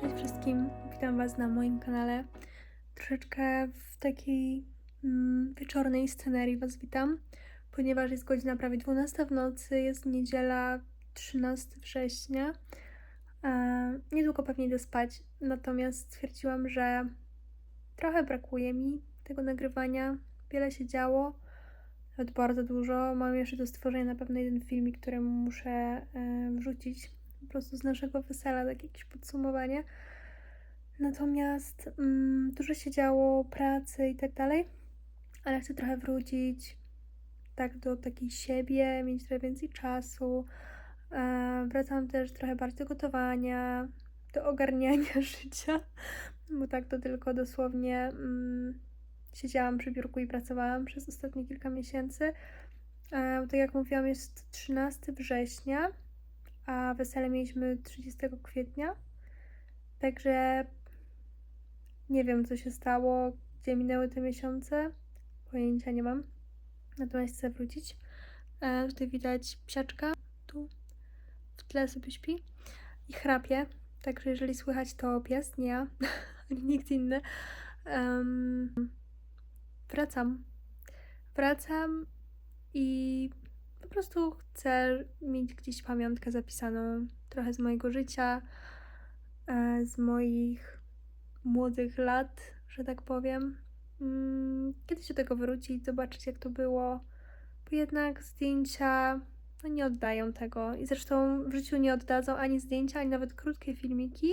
Cześć wszystkim, witam Was na moim kanale. Troszeczkę w takiej mm, wieczornej scenerii Was witam, ponieważ jest godzina prawie 12 w nocy, jest niedziela 13 września. E, niedługo pewnie idę spać, natomiast stwierdziłam, że trochę brakuje mi tego nagrywania. Wiele się działo, nawet bardzo dużo. Mam jeszcze do stworzenia na pewno jeden filmik, który muszę e, wrzucić po prostu z naszego wesela, takie jakieś podsumowanie. Natomiast mm, dużo się działo, pracy i tak dalej, ale chcę trochę wrócić tak do takiej siebie, mieć trochę więcej czasu. E, wracam też trochę bardziej do gotowania, do ogarniania życia, bo tak to tylko dosłownie mm, siedziałam przy biurku i pracowałam przez ostatnie kilka miesięcy. E, tak jak mówiłam, jest 13 września, a wesele mieliśmy 30 kwietnia. Także nie wiem, co się stało, gdzie minęły te miesiące. Pojęcia nie mam. Natomiast chcę wrócić. E, tutaj widać psiaczka. Tu w tle sobie śpi i chrapie. Także jeżeli słychać, to pies, nie ja, ani nikt inny. Em, wracam. Wracam i po prostu chcę mieć gdzieś pamiątkę zapisaną trochę z mojego życia, e, z moich młodych lat, że tak powiem. Mm, Kiedyś do tego wrócić, zobaczyć jak to było, bo jednak zdjęcia no, nie oddają tego i zresztą w życiu nie oddadzą ani zdjęcia, ani nawet krótkie filmiki.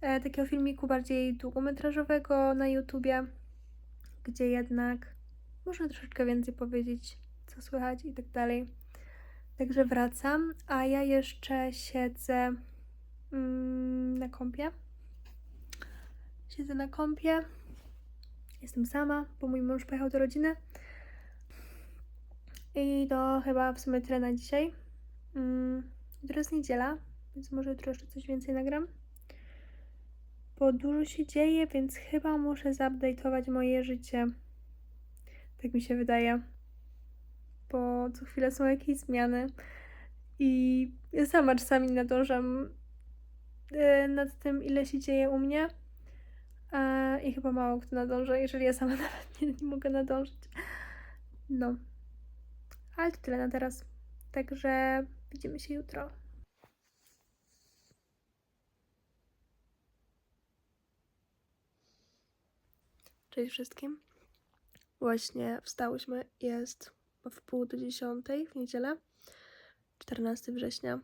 E, takiego filmiku bardziej długometrażowego na YouTubie, gdzie jednak można troszeczkę więcej powiedzieć, co słychać i tak dalej. Także wracam, a ja jeszcze siedzę mm, na kąpie. Siedzę na kąpie. Jestem sama, bo mój mąż pojechał do rodziny. I to chyba w sumie tyle na dzisiaj. Mm, jutro jest niedziela, więc może jutro jeszcze coś więcej nagram. Bo dużo się dzieje, więc chyba muszę zupdate'ować moje życie. Tak mi się wydaje. Bo co chwilę są jakieś zmiany. I ja sama czasami nadążam e, nad tym, ile się dzieje u mnie. I chyba mało kto nadąża, jeżeli ja sama nawet nie, nie mogę nadążyć. No. Ale to tyle na teraz. Także widzimy się jutro. Cześć wszystkim. Właśnie wstałyśmy. Jest w pół do dziesiątej w niedzielę, 14 września.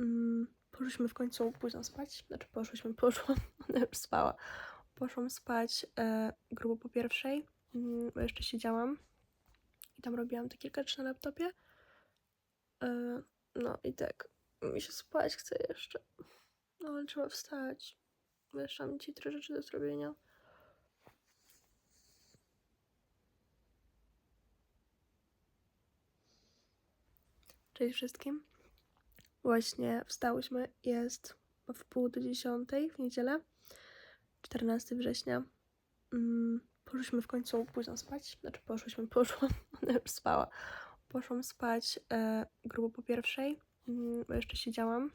Mm, poszłyśmy w końcu późno spać. Znaczy poszłyśmy, poszłam, ona już spała. Poszłam spać e, grubo po pierwszej, mm, bo jeszcze siedziałam i tam robiłam te kilka rzeczy na laptopie. E, no i tak, mi się spać chce jeszcze. No ale trzeba wstać. Jeszcze mam ci trzy rzeczy do zrobienia. Cześć wszystkim. Właśnie wstałyśmy. Jest w pół do dziesiątej w niedzielę, 14 września. Mm, poszłyśmy w końcu późno spać. Znaczy poszłyśmy, poszłam, ona już spała. Poszłam spać e, grubo po pierwszej, mm, bo jeszcze siedziałam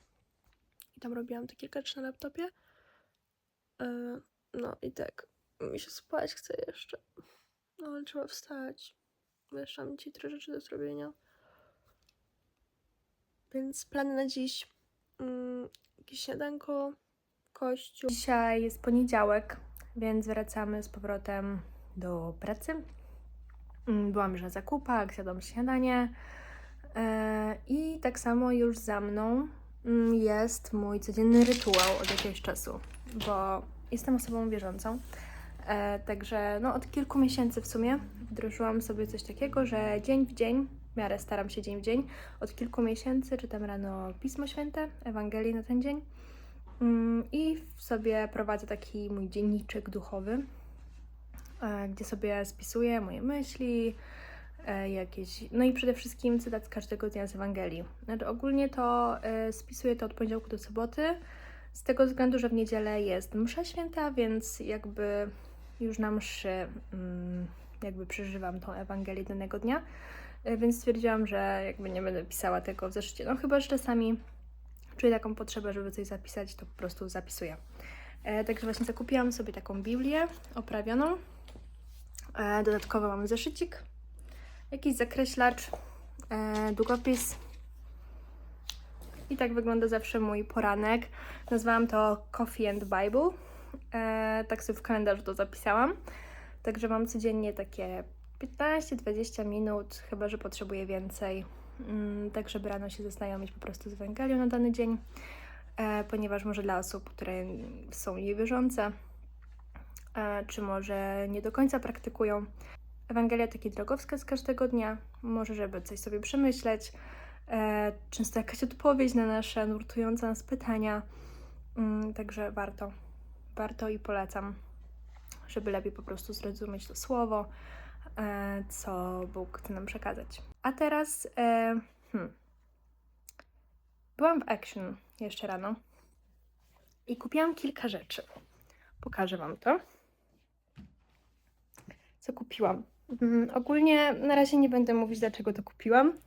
i tam robiłam kilka rzeczy na laptopie. E, no i tak, mi się spać chce jeszcze. No ale trzeba wstać. Jeszcze mam ci trzy rzeczy do zrobienia. Więc plany na dziś. Mm, jakieś śniadanko, kościół. Dzisiaj jest poniedziałek, więc wracamy z powrotem do pracy. Mm, Byłam już na zakupach, zjadłam śniadanie. E, I tak samo już za mną mm, jest mój codzienny rytuał od jakiegoś czasu, bo jestem osobą wierzącą. E, także no, od kilku miesięcy w sumie wdrożyłam sobie coś takiego, że dzień w dzień, w miarę staram się dzień w dzień, od kilku miesięcy czytam rano Pismo Święte, Ewangelii na ten dzień. Mm, i sobie prowadzę taki mój dzienniczek duchowy, e, gdzie sobie spisuję moje myśli, e, jakieś, no i przede wszystkim cytat z każdego dnia z Ewangelii. Znaczy ogólnie to e, spisuję to od poniedziałku do soboty, z tego względu, że w niedzielę jest msza święta, więc jakby już na mszy mm, jakby przeżywam tą Ewangelię danego dnia, więc stwierdziłam, że jakby nie będę pisała tego w zeszycie. No chyba, że czasami czuję taką potrzebę, żeby coś zapisać, to po prostu zapisuję. E, także właśnie zakupiłam sobie taką Biblię oprawioną. E, dodatkowo mam zeszycik, jakiś zakreślacz, e, długopis. I tak wygląda zawsze mój poranek. Nazwałam to Coffee and Bible. E, tak sobie w kalendarzu to zapisałam. Także mam codziennie takie 15-20 minut, chyba że potrzebuję więcej. Mm, tak, żeby rano się zaznajomić po prostu z Ewangelią na dany dzień, e, ponieważ może dla osób, które są niewierzące, e, czy może nie do końca praktykują, Ewangelia taki drogowskaz każdego dnia, może żeby coś sobie przemyśleć, e, często jakaś odpowiedź na nasze nurtujące nas pytania, mm, także warto, warto i polecam, żeby lepiej po prostu zrozumieć to słowo, co Bóg chce nam przekazać. A teraz e, hmm, byłam w Action jeszcze rano i kupiłam kilka rzeczy. Pokażę Wam to. Co kupiłam? Mm, ogólnie na razie nie będę mówić, dlaczego to kupiłam.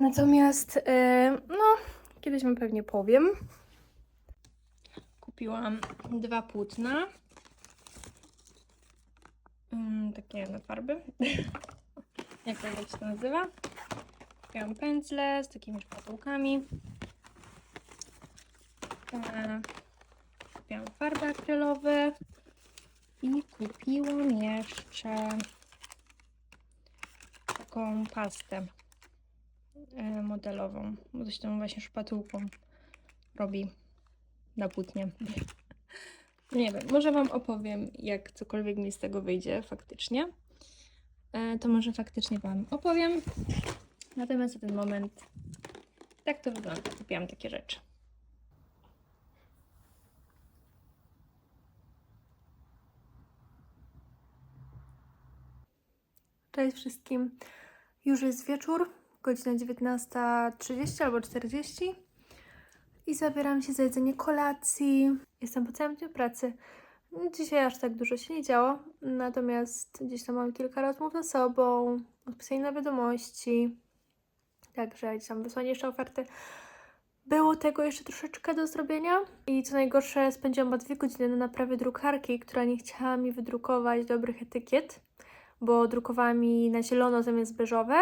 Natomiast, e, no, kiedyś Wam pewnie powiem. Kupiłam dwa płótna. Mm, takie na farby. Jak to się to nazywa? Kupiłam pędzle z takimi szpatułkami. E, kupiłam farby akrylowe. I kupiłam jeszcze taką pastę e, modelową, bo coś tam właśnie szpatułką robi na płótnie. Nie wiem, może Wam opowiem, jak cokolwiek mi z tego wyjdzie faktycznie. E, to może faktycznie Wam opowiem. Natomiast na ten moment tak to wygląda. Kupiłam takie rzeczy. Cześć wszystkim. Już jest wieczór, godzina 19.30 albo 40 i zabieram się za jedzenie kolacji. Jestem po całym dniu pracy. Dzisiaj aż tak dużo się nie działo, natomiast gdzieś tam mam kilka rozmów ze sobą, odpisanie na wiadomości, także gdzieś tam wysłanie jeszcze oferty. Było tego jeszcze troszeczkę do zrobienia i co najgorsze spędziłam dwie godziny na naprawie drukarki, która nie chciała mi wydrukować dobrych etykiet, bo drukowała mi na zielono zamiast beżowe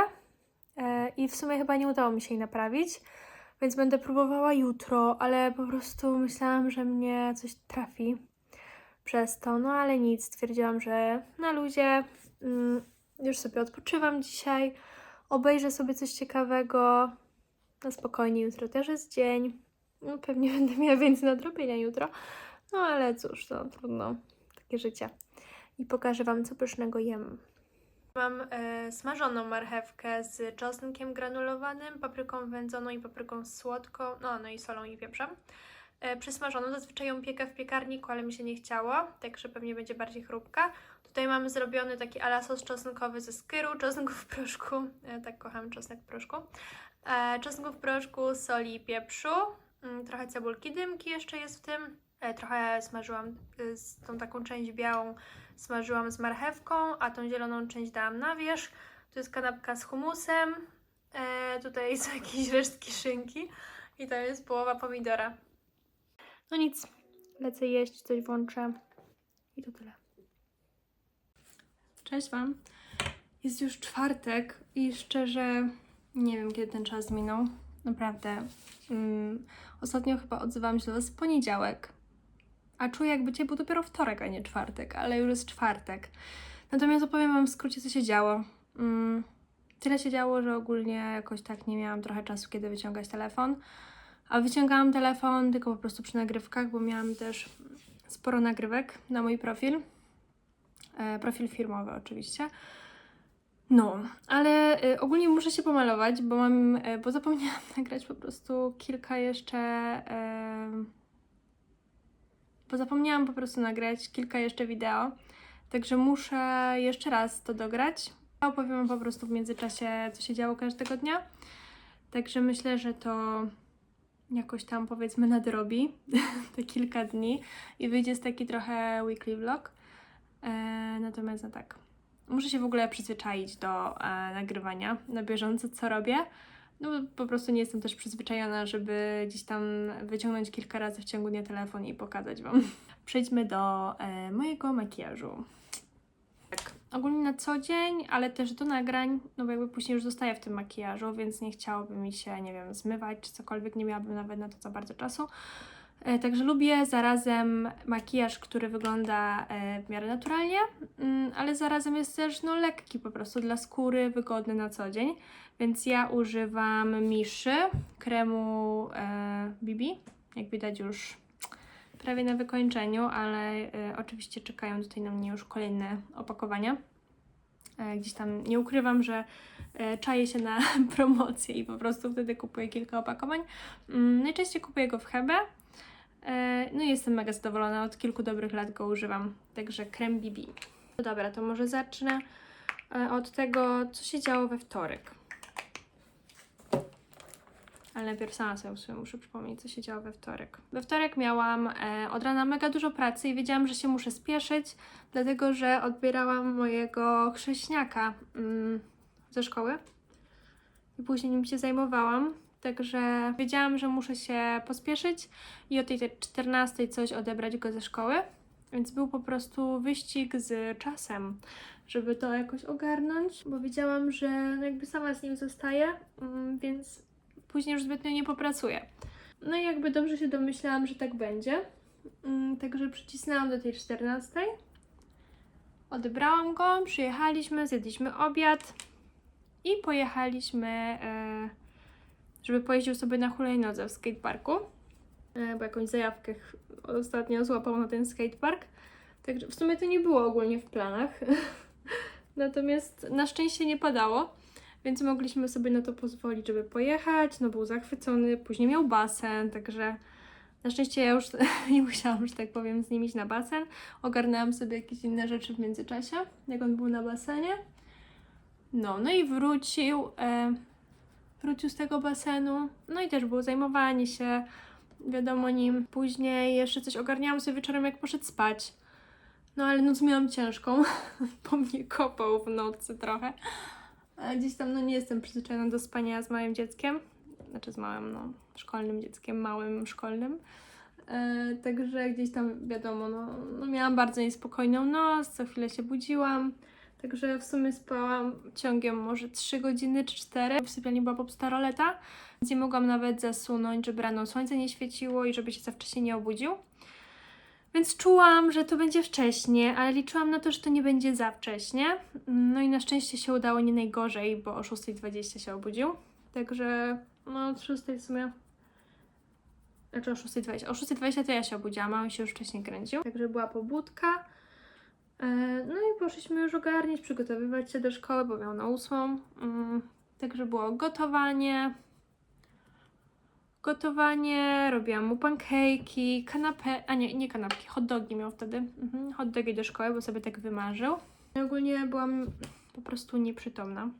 e, i w sumie chyba nie udało mi się jej naprawić, więc będę próbowała jutro, ale po prostu myślałam, że mnie coś trafi przez to, no ale nic, stwierdziłam, że na luzie, mm, już sobie odpoczywam dzisiaj, obejrzę sobie coś ciekawego, na spokojnie, jutro też jest dzień, no, pewnie będę miała więcej nadrobienia jutro, no ale cóż, to trudno, takie życie. I pokażę Wam, co pysznego jem. Mam e, smażoną marchewkę z czosnkiem granulowanym, papryką wędzoną i papryką słodką, no, no i solą i pieprzem. E, przysmażoną, zazwyczaj ją piekę w piekarniku, ale mi się nie chciało, także pewnie będzie bardziej chrupka. Tutaj mamy zrobiony taki ala sos czosnkowy ze skyru, czosnku w proszku, e, tak kocham czosnek w proszku. E, czosnku w proszku, soli i pieprzu, mm, trochę cebulki dymki jeszcze jest w tym. E, trochę smażyłam y, z tą taką część białą, smażyłam z marchewką, a tą zieloną część dałam na wierzch. Tu jest kanapka z humusem, e, tutaj są jakieś resztki szynki i to jest połowa pomidora. No nic, lecę jeść, coś włączę i to tyle. Cześć Wam. Jest już czwartek i szczerze nie wiem, kiedy ten czas minął. Naprawdę. Mm, ostatnio chyba odzywałam się do Was w poniedziałek, a czuję jakby Cię był dopiero wtorek, a nie czwartek, ale już jest czwartek. Natomiast opowiem Wam w skrócie, co się działo. Mm, tyle się działo, że ogólnie jakoś tak nie miałam trochę czasu, kiedy wyciągać telefon. A wyciągałam telefon tylko po prostu przy nagrywkach, bo miałam też sporo nagrywek na mój profil. E, profil firmowy oczywiście. No, ale y, ogólnie muszę się pomalować, bo mam, y, bo zapomniałam nagrać po prostu kilka jeszcze. em, bo zapomniałam po prostu nagrać kilka jeszcze wideo, także muszę jeszcze raz to dograć. Opowiem po prostu w międzyczasie, co się działo każdego dnia. Także myślę, że to jakoś tam powiedzmy nadrobi te kilka dni i wyjdzie z taki trochę weekly vlog. E, natomiast no tak, muszę się w ogóle przyzwyczaić do e, nagrywania na bieżąco, co robię. No po prostu nie jestem też przyzwyczajona, żeby gdzieś tam wyciągnąć kilka razy w ciągu dnia telefon i pokazać Wam. Przejdźmy do e, mojego makijażu. Tak, ogólnie na co dzień, ale też do nagrań, no bo jakby później już zostaję w tym makijażu, więc nie chciałoby mi się, nie wiem, zmywać czy cokolwiek, nie miałabym nawet na to za bardzo czasu. E, Także lubię zarazem makijaż, który wygląda e, w miarę naturalnie, mm, ale zarazem jest też no, lekki po prostu dla skóry, wygodny na co dzień. Więc ja używam Miszy, kremu e, BB, jak widać już prawie na wykończeniu, ale e, oczywiście czekają tutaj na mnie już kolejne opakowania. E, gdzieś tam nie ukrywam, że e, czaję się na promocję i po prostu wtedy kupuję kilka opakowań. Mm, najczęściej kupuję go w Hebe. E, No i jestem mega zadowolona, od kilku dobrych lat go używam. Także krem BB. No dobra, to może zacznę e, od tego, co się działo we wtorek. Ale najpierw sama sobie muszę przypomnieć, co się działo we wtorek. We wtorek miałam e, od rana mega dużo pracy i wiedziałam, że się muszę spieszyć, dlatego że odbierałam mojego chrześniaka mm, ze szkoły i później nim się zajmowałam. Także wiedziałam, że muszę się pospieszyć i o tej tej 14 coś odebrać go ze szkoły. Więc był po prostu wyścig z czasem, żeby to jakoś ogarnąć, bo wiedziałam, że no jakby sama z nim zostaję, mm, więc później już zbytnio nie popracuję. No i jakby dobrze się domyślałam, że tak będzie. Mm, Także przycisnęłam do tej 14. Odebrałam go, przyjechaliśmy, zjedliśmy obiad i pojechaliśmy, e, żeby pojeździł sobie na hulajnodze w skateparku, e, bo jakąś zajawkę ostatnio złapał na ten skatepark. Także w sumie to nie było ogólnie w planach. Natomiast na szczęście nie padało, więc mogliśmy sobie na to pozwolić, żeby pojechać. No był zachwycony, później miał basen, także na szczęście ja już nie musiałam, że tak powiem, z nim iść na basen. Ogarnęłam sobie jakieś inne rzeczy w międzyczasie, jak on był na basenie. No, no i wrócił, e, wrócił z tego basenu. No i też było zajmowanie się, wiadomo nim. Później jeszcze coś ogarniałam sobie wieczorem, jak poszedł spać. No ale noc miałam ciężką, bo mnie kopał w nocy trochę. A gdzieś tam, no nie jestem przyzwyczajona do spania z małym dzieckiem. Znaczy z małym, no, szkolnym dzieckiem, małym szkolnym. E, także gdzieś tam, wiadomo, no, no miałam bardzo niespokojną noc, co chwilę się budziłam. Także w sumie spałam ciągiem może 3 godziny czy 4. W sypialni była popsuta roleta, więc nie mogłam nawet zasunąć, żeby rano słońce nie świeciło i żeby się za wcześnie nie obudził. Więc czułam, że to będzie wcześnie, ale liczyłam na to, że to nie będzie za wcześnie. No i na szczęście się udało nie najgorzej, bo o 6.20 się obudził. Także no od 6 w sumie. Znaczy o 6.20. O 6.20 to ja się obudziłam, a on się już wcześniej kręcił. Także była pobudka. E, No i poszliśmy już ogarniać, przygotowywać się do szkoły, bo miał na ósmą. Mm, Także było gotowanie. Gotowanie, robiłam mu pancake'i, kanapę, a nie, nie kanapki, hot dogi miał wtedy. Mhm, hot dogi do szkoły, bo sobie tak wymarzył. I ogólnie byłam po prostu nieprzytomna.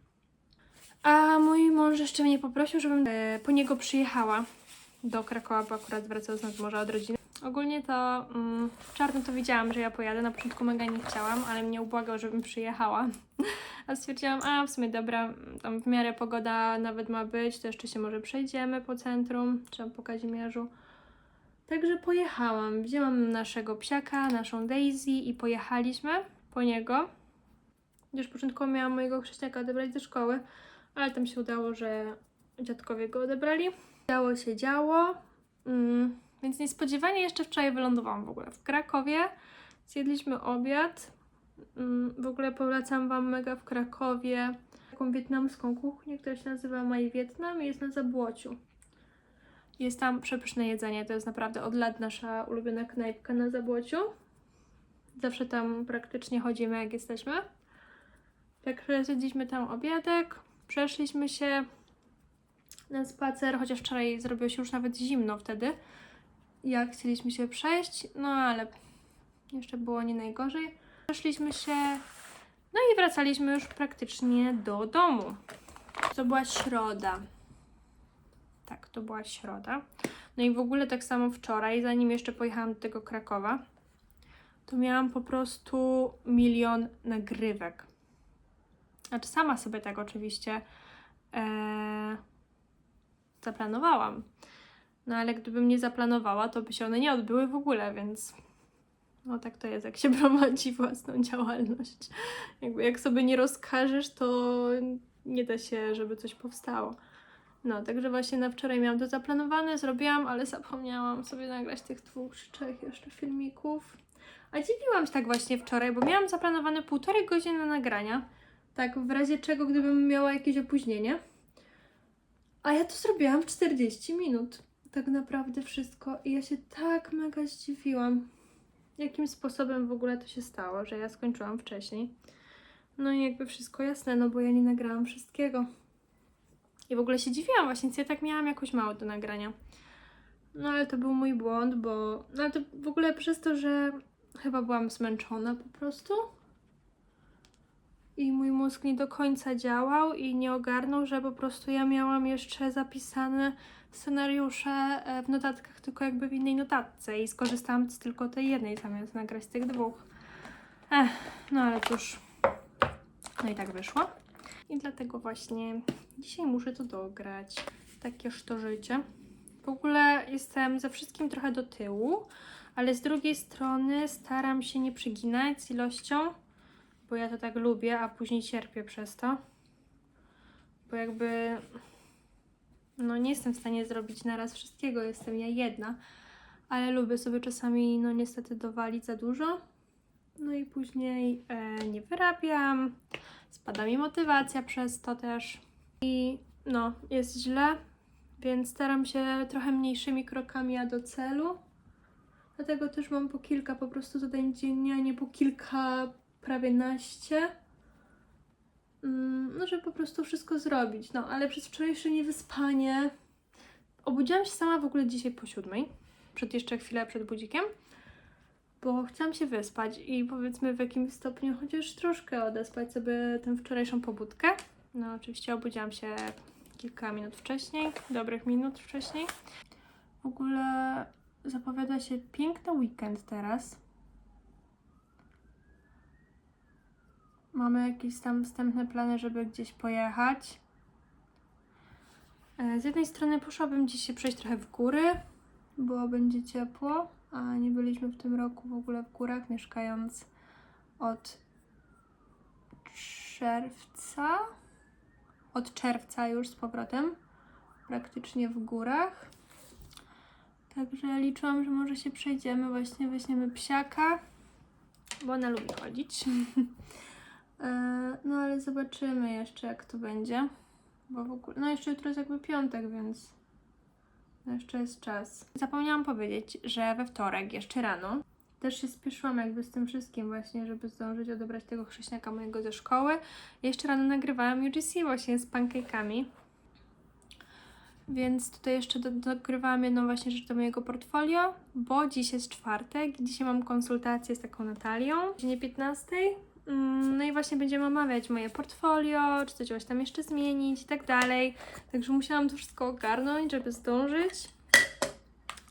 A mój mąż jeszcze mnie poprosił, żebym e, po niego przyjechała do Krakowa, bo akurat wracał z nadmorza od rodziny. Ogólnie to mm, w czarno to wiedziałam, że ja pojadę. Na początku mega nie chciałam, ale mnie ubłagał, żebym przyjechała. A stwierdziłam, a w sumie dobra, tam w miarę pogoda nawet ma być, to jeszcze się może przejdziemy po centrum, czy po Kazimierzu. Także pojechałam. Wzięłam naszego psiaka, naszą Daisy i pojechaliśmy po niego. Już początkowo miałam mojego chrześniaka odebrać do szkoły, ale tam się udało, że dziadkowie go odebrali. Działo się działo, mm, więc niespodziewanie jeszcze wczoraj wylądowałam w ogóle w Krakowie. Zjedliśmy obiad. Mm, W ogóle polecam Wam mega w Krakowie taką wietnamską kuchnię, która się nazywa Maj Wietnam i jest na Zabłociu. Jest tam przepyszne jedzenie, to jest naprawdę od lat nasza ulubiona knajpka na Zabłociu. Zawsze tam praktycznie chodzimy, jak jesteśmy. Także zjedliśmy tam obiadek, przeszliśmy się na spacer, chociaż wczoraj zrobiło się już nawet zimno wtedy, jak chcieliśmy się przejść, no ale jeszcze było nie najgorzej. Przeszliśmy się, no i wracaliśmy już praktycznie do domu. To była środa. Tak, to była środa. No i w ogóle tak samo wczoraj, zanim jeszcze pojechałam do tego Krakowa, to miałam po prostu milion nagrywek. Znaczy sama sobie tak oczywiście e, zaplanowałam. No ale gdybym nie zaplanowała, to by się one nie odbyły w ogóle, więc no tak to jest, jak się prowadzi własną działalność. Jakby jak sobie nie rozkażesz, to nie da się, żeby coś powstało. No, także właśnie na wczoraj miałam to zaplanowane, zrobiłam, ale zapomniałam sobie nagrać tych dwóch czy trzech jeszcze filmików. A dziwiłam się tak właśnie wczoraj, bo miałam zaplanowane półtorej godziny nagrania. Tak, w razie czego, gdybym miała jakieś opóźnienie. A ja to zrobiłam w 40 minut. Tak naprawdę wszystko. I ja się tak mega zdziwiłam, jakim sposobem w ogóle to się stało, że ja skończyłam wcześniej. No i jakby wszystko jasne, no bo ja nie nagrałam wszystkiego. I w ogóle się dziwiłam właśnie, co ja tak miałam jakoś mało do nagrania. No ale to był mój błąd, bo... No to w ogóle przez to, że chyba byłam zmęczona po prostu. I mój mózg nie do końca działał i nie ogarnął, że po prostu ja miałam jeszcze zapisane scenariusze e, w notatkach, tylko jakby w innej notatce i skorzystałam z tylko tej jednej, zamiast nagrać tych dwóch. Ech, no ale cóż. No i tak wyszło. I dlatego właśnie dzisiaj muszę to dograć. Takież to życie. W ogóle jestem ze wszystkim trochę do tyłu, ale z drugiej strony staram się nie przyginać z ilością, bo ja to tak lubię, a później cierpię przez to. Bo jakby no nie jestem w stanie zrobić naraz wszystkiego, jestem ja jedna, ale lubię sobie czasami no niestety dowalić za dużo. No i później e, nie wyrabiam, spada mi motywacja przez to też i no jest źle, więc staram się trochę mniejszymi krokami a do celu. Dlatego też mam po kilka po prostu zadań dziennie, a nie po kilka, prawie naście. Mm, No, żeby po prostu wszystko zrobić. No, ale przez wczorajsze niewyspanie obudziłam się sama w ogóle dzisiaj po siódmej. Przed jeszcze chwilę przed budzikiem. Bo chciałam się wyspać i powiedzmy w jakimś stopniu chociaż troszkę odespać sobie tę wczorajszą pobudkę. No, oczywiście obudziłam się kilka minut wcześniej, dobrych minut wcześniej. W ogóle zapowiada się piękny weekend teraz. Mamy jakieś tam wstępne plany, żeby gdzieś pojechać. E, Z jednej strony poszłabym dziś się przejść trochę w góry, bo będzie ciepło, a nie byliśmy w tym roku w ogóle w górach, mieszkając od czerwca. Od czerwca już z powrotem, praktycznie w górach. Także liczyłam, że może się przejdziemy, właśnie weźmiemy psiaka, bo ona lubi chodzić. E, No ale zobaczymy jeszcze jak to będzie. Bo w ogóle. No jeszcze jutro jest jakby piątek, więc no jeszcze jest czas. Zapomniałam powiedzieć, że we wtorek, jeszcze rano, też się spieszyłam jakby z tym wszystkim właśnie, żeby zdążyć odebrać tego chrześniaka mojego ze szkoły. Jeszcze rano nagrywałam UGC właśnie z pancake'ami. Więc tutaj jeszcze do, dogrywałam jedną właśnie rzecz do mojego portfolio, bo dziś jest czwartek i dzisiaj mam konsultację z taką Natalią, o godzinie 15. Mm, No i właśnie będziemy omawiać moje portfolio, czy coś tam jeszcze zmienić i tak dalej. Także musiałam to wszystko ogarnąć, żeby zdążyć.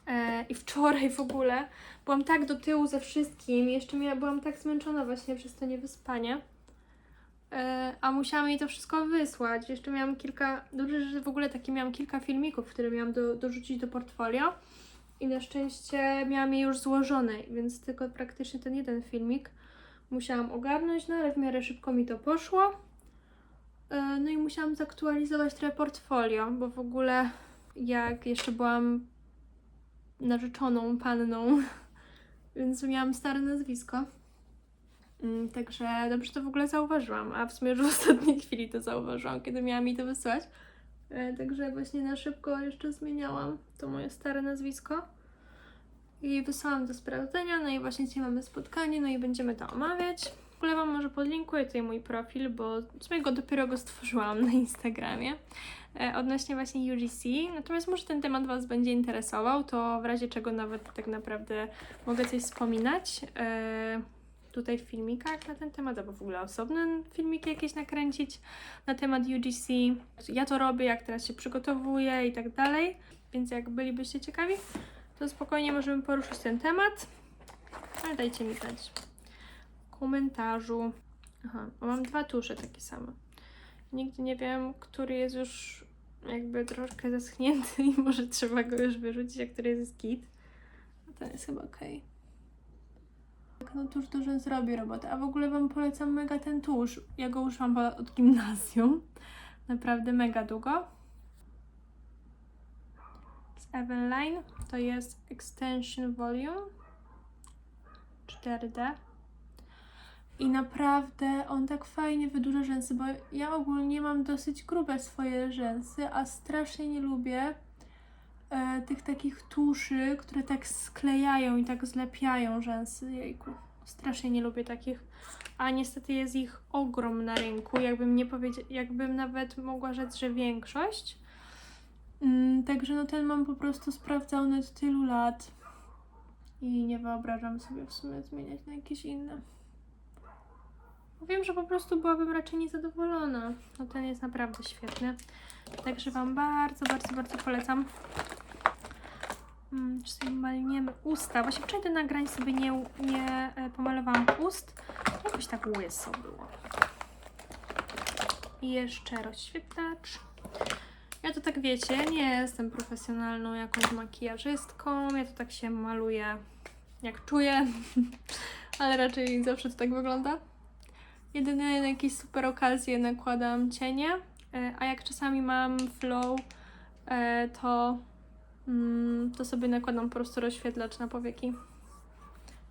E, I wczoraj w ogóle byłam tak do tyłu ze wszystkim, jeszcze byłam tak zmęczona właśnie przez to niewyspanie. E, a musiałam jej to wszystko wysłać. Jeszcze miałam kilka, dobrze, że w ogóle takie miałam kilka filmików, które miałam do, dorzucić do portfolio. I na szczęście miałam je już złożone, więc tylko praktycznie ten jeden filmik musiałam ogarnąć, no ale w miarę szybko mi to poszło. E, No i musiałam zaktualizować trochę portfolio, bo w ogóle jak jeszcze byłam narzeczoną panną, więc miałam stare nazwisko. Mm, Także dobrze to w ogóle zauważyłam, a w sumie już w ostatniej chwili to zauważyłam, kiedy miałam mi to wysłać. E, Także właśnie na szybko jeszcze zmieniałam to moje stare nazwisko. I wysłałam do sprawdzenia, no i właśnie dzisiaj mamy spotkanie, no i będziemy to omawiać. W ogóle Wam może podlinkuję tutaj mój profil, bo w sumie go dopiero go stworzyłam na Instagramie e, odnośnie właśnie UGC. Natomiast może ten temat Was będzie interesował, to w razie czego nawet tak naprawdę mogę coś wspominać e, tutaj w filmikach na ten temat, albo w ogóle osobne filmiki jakieś nakręcić na temat UGC. Ja to robię, jak teraz się przygotowuję i tak dalej, więc jak bylibyście ciekawi, to spokojnie możemy poruszyć ten temat. Ale dajcie mi znać w komentarzu. Aha, mam dwa tusze takie same. Nigdy nie wiem, który jest już jakby troszkę zaschnięty i może trzeba go już wyrzucić, a który jest git. A ten jest chyba okej. Tak, no tuż dużo zrobi robotę. A w ogóle Wam polecam mega ten tusz. Ja go użyłam od gimnazjum. Naprawdę mega długo. Eveline to jest Extension Volume 4D. I naprawdę on tak fajnie wydłuża rzęsy, bo ja ogólnie mam dosyć grube swoje rzęsy, a strasznie nie lubię e, tych takich tuszy, które tak sklejają i tak zlepiają rzęsy. Jejku, strasznie nie lubię takich. A niestety jest ich ogrom na rynku, jakbym nie powiedzia- jakbym nawet mogła rzec, że większość. Mm, także no ten mam po prostu sprawdzony od tylu lat i nie wyobrażam sobie w sumie zmieniać na jakieś inne. Wiem, że po prostu byłabym raczej niezadowolona. No ten jest naprawdę świetny. Także Wam bardzo, bardzo, bardzo polecam. Mm, czy sobie malniemy usta. Właśnie wczoraj do nagrań sobie nie, nie e, pomalowałam ust. Jakoś tak łyso było. I jeszcze rozświetlacz. Ja to tak wiecie, nie jestem profesjonalną jakąś makijażystką. Ja to tak się maluję jak czuję. Ale raczej zawsze to tak wygląda. Jedynie na jakieś super okazje nakładam cienie, e, a jak czasami mam flow, e, to, mm, to sobie nakładam po prostu rozświetlacz na powieki.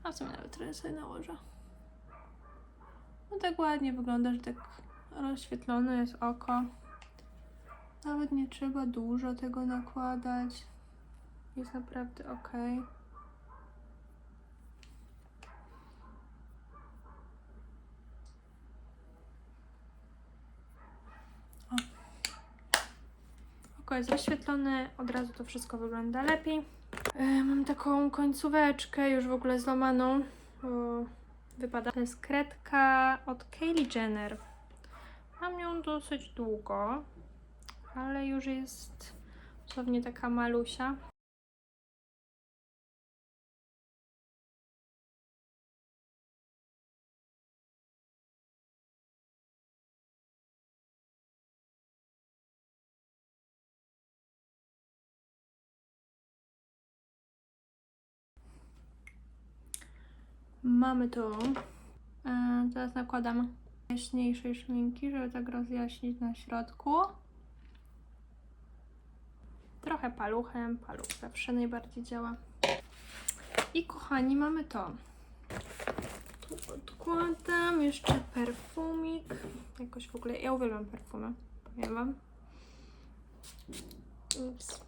A w sumie nawet trochę sobie nałożę. No tak ładnie wygląda, że tak rozświetlone jest oko. Nawet nie trzeba dużo tego nakładać. Jest naprawdę ok. Oko jest od razu to wszystko wygląda lepiej. E, mam taką końcóweczkę już w ogóle złamaną, bo wypada. To jest kredka od Kylie Jenner. Mam ją dosyć długo, ale już jest dosłownie taka malusia. Mamy tu. E, teraz nakładam jaśniejszej szminki, żeby tak rozjaśnić na środku. Trochę paluchem, paluch zawsze najbardziej działa. I kochani, mamy to. Tu odkładam jeszcze perfumik. Jakoś w ogóle, ja uwielbiam perfumy, powiem wam. Ups.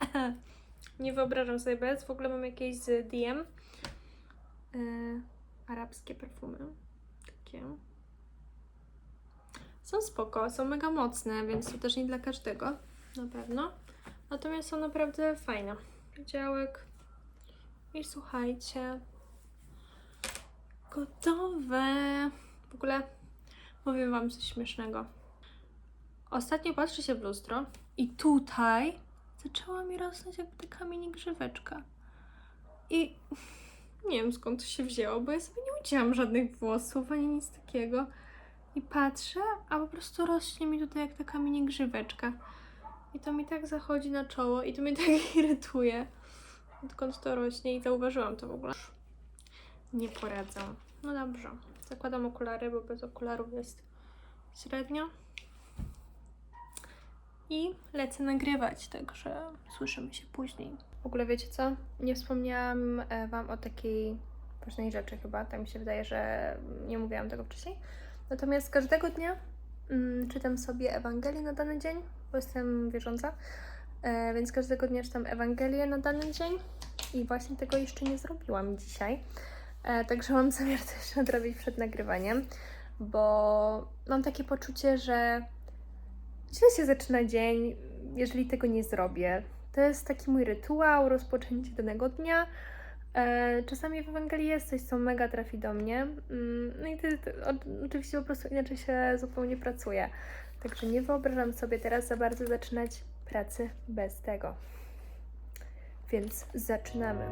Nie wyobrażam sobie bez. W ogóle mam jakieś z DM. Yy, arabskie perfumy. Takie. Są spoko, są mega mocne, więc to też nie dla każdego. Na pewno. Natomiast są naprawdę fajne. Działek. I słuchajcie. Gotowe. W ogóle powiem Wam coś śmiesznego. Ostatnio patrzę się w lustro i tutaj zaczęła mi rosnąć jakby taka mini grzyweczka. I nie wiem skąd to się wzięło, bo ja sobie nie ucięłam żadnych włosów ani nic takiego. I patrzę, a po prostu rośnie mi tutaj jak taka mini grzyweczka. I to mi tak zachodzi na czoło i to mnie tak irytuje. Odkąd to rośnie i zauważyłam to w ogóle. Nie poradzę. No dobrze. Zakładam okulary, bo bez okularów jest średnio. I lecę nagrywać, także słyszymy się później. W ogóle wiecie co? Nie wspomniałam e, Wam o takiej ważnej rzeczy chyba. Tak mi się wydaje, że nie mówiłam tego wcześniej. Natomiast każdego dnia mm, czytam sobie Ewangelię na dany dzień, bo jestem wierząca. E, więc każdego dnia czytam Ewangelię na dany dzień i właśnie tego jeszcze nie zrobiłam dzisiaj. E, także mam zamiar to jeszcze nadrobić przed nagrywaniem, bo mam takie poczucie, że źle się zaczyna dzień, jeżeli tego nie zrobię. To jest taki mój rytuał, rozpoczęcie danego dnia. E, Czasami w Ewangelii jest coś, co mega trafi do mnie. Mm, No i o- oczywiście po prostu inaczej się zupełnie pracuje. Także nie wyobrażam sobie teraz za bardzo zaczynać pracy bez tego. Więc zaczynamy.